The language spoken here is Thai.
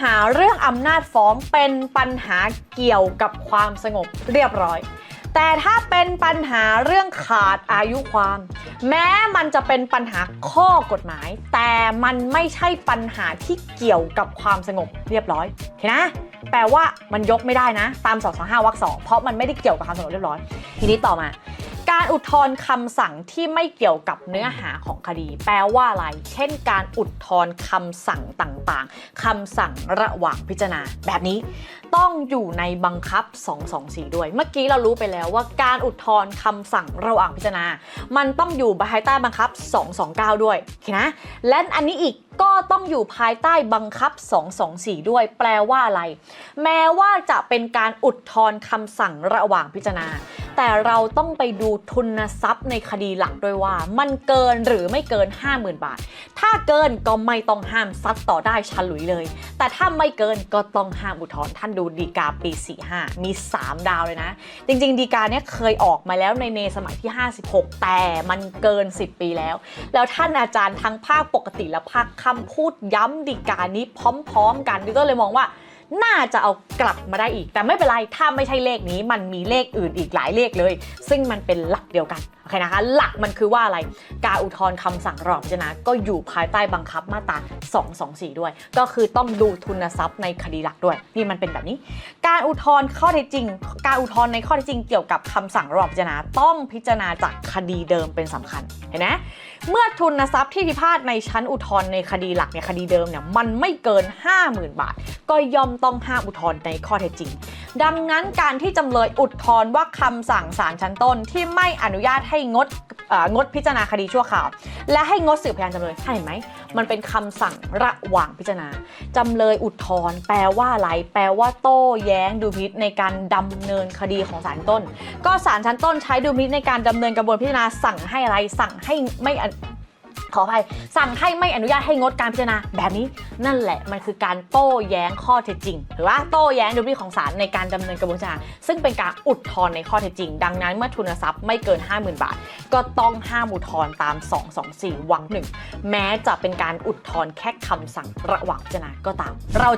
หาเรื่องอำนาจฟ้องเป็นปัญหาเกี่ยวกับความสงบเรียบร้อย แต่ถ้าเป็นปัญหาเรื่องขาดอายุความ แม้มันจะเป็นปัญหาข้อกฎหมาย แต่มันไม่ใช่ปัญหาที่เกี่ยวกับความสงบเรียบร้อยเห็นนะแปลว่ามันยกไม่ได้นะ ตาม 225วรรคสองเพราะมันไม่ได้เกี่ยวกับความสงบเรียบร้อย ทีนี้ต่อมา การอุทธรณ์คำสั่งที่ไม่เกี่ยวกับเนื้อหาของคดี แปลว่าอะไร เช่น การอุทธรณ์คำสั่งต่างๆคำสั่งระหว่างพิจารณา แบบนี้ ต้องอยู่ในบังคับ 224 ด้วย เมื่อกี้เรารู้ไปแล้วว่าการอุทธรณ์คำสั่งระหว่างพิจารณา มันต้องอยู่ภายใต้บังคับ 229 ด้วยเนะและอันนี้อีกก็ต้องอยู่ภายใต้บังคับ 224 ด้วย แปลว่าอะไร แม้ว่าจะเป็นการอุทธรณ์คำสั่งระหว่างพิจารณา แต่เราต้องไปดูทุนทรัพย์ในคดีหลักด้วยว่า มันเกินหรือไม่เกิน 50,000 บาท ถ้าเกินก็ไม่ต้องห้ามซัดต่อได้ฉลุยเลย แต่ถ้าไม่เกินก็ต้องห้ามอุทธรณ์ท่านดูดีกาปี 45 มี 3 ดาวเลยนะ จริง ๆ ดีกาเนี่ยเคยออกมาแล้วในเนสมัยที่ 56 แต่มันเกิน 10 ปีแล้ว แล้วท่านอาจารย์ทั้งภาคปกติและภาคคำพูดย้ำดีกานี้พร้อม ๆ กันดิก็เลยมองว่า น่าจะเอากลับมาได้อีก แต่ไม่เป็นไรถ้าไม่ใช่เลขนี้มันมีเลขอื่นอีกหลายเลขเลย ซึ่งมันเป็นหลักเดียวกัน เคนะคะ หลักมันคือว่าอะไร การอุทธรณ์คำสั่งรองพิจารณาก็อยู่ภายใต้บังคับมาตรา 224 ด้วย ก็คือต้องดูทุนทรัพย์ในคดีหลักด้วย นี่มันเป็นแบบนี้ การอุทธรณ์ข้อเท็จจริง การอุทธรณ์ในข้อเท็จจริงเกี่ยวกับคำสั่งระหว่างพิจารณาต้องพิจารณาจากคดีเดิมเป็นสำคัญ เห็นไหมเมื่อทุนทรัพย์ที่พิพาทในชั้นอุทธรณ์ในคดีหลักเนี่ยคดีเดิมเนี่ยมันไม่เกิน 50,000 บาท ก็ย่อมต้องห้ามอุทธรณ์ในข้อเท็จจริงดังนั้นการที่จำเลยอุทธรณ์ว่าคำสั่งศาลชั้นต้นที่ไม่อนุญาตให้งดงดพิจารณาคดีชั่วคราว และให้งดสืบพยานจำเลยท่านเห็นไหม มันเป็นคำสั่งระหว่างพิจารณาจำเลยอุทธรณ์แปลว่าอะไร แปลว่าโต้แย้งดูพิษในการดำเนินคดีของศาลต้น ก็ศาลชั้นต้นใช้ดูพิษในการดำเนินกระบวนพิจารณาสั่งให้อะไรสั่งให้ไม่ ขออภัยสั่งให้ไม่อนุญาตให้งดการพิจารณาแบบนี้นั่นแหละมันคือการโต้แย้งข้อเท็จจริง หรือว่าโต้แย้งดูพิษของศาลในการดำเนินกระบวนการซึ่งเป็นการอุดทอนในข้อเท็จจริง ดังนั้นเมื่อทุนทรัพย์ไม่เกิน 50,000 บาท ก็ต้องห้ามอุทอนตาม 224วรรคหนึ่งแม้จะเป็นการอุดทอนแค่คำสั่งระหว่างพิจารณาก็ตามเรา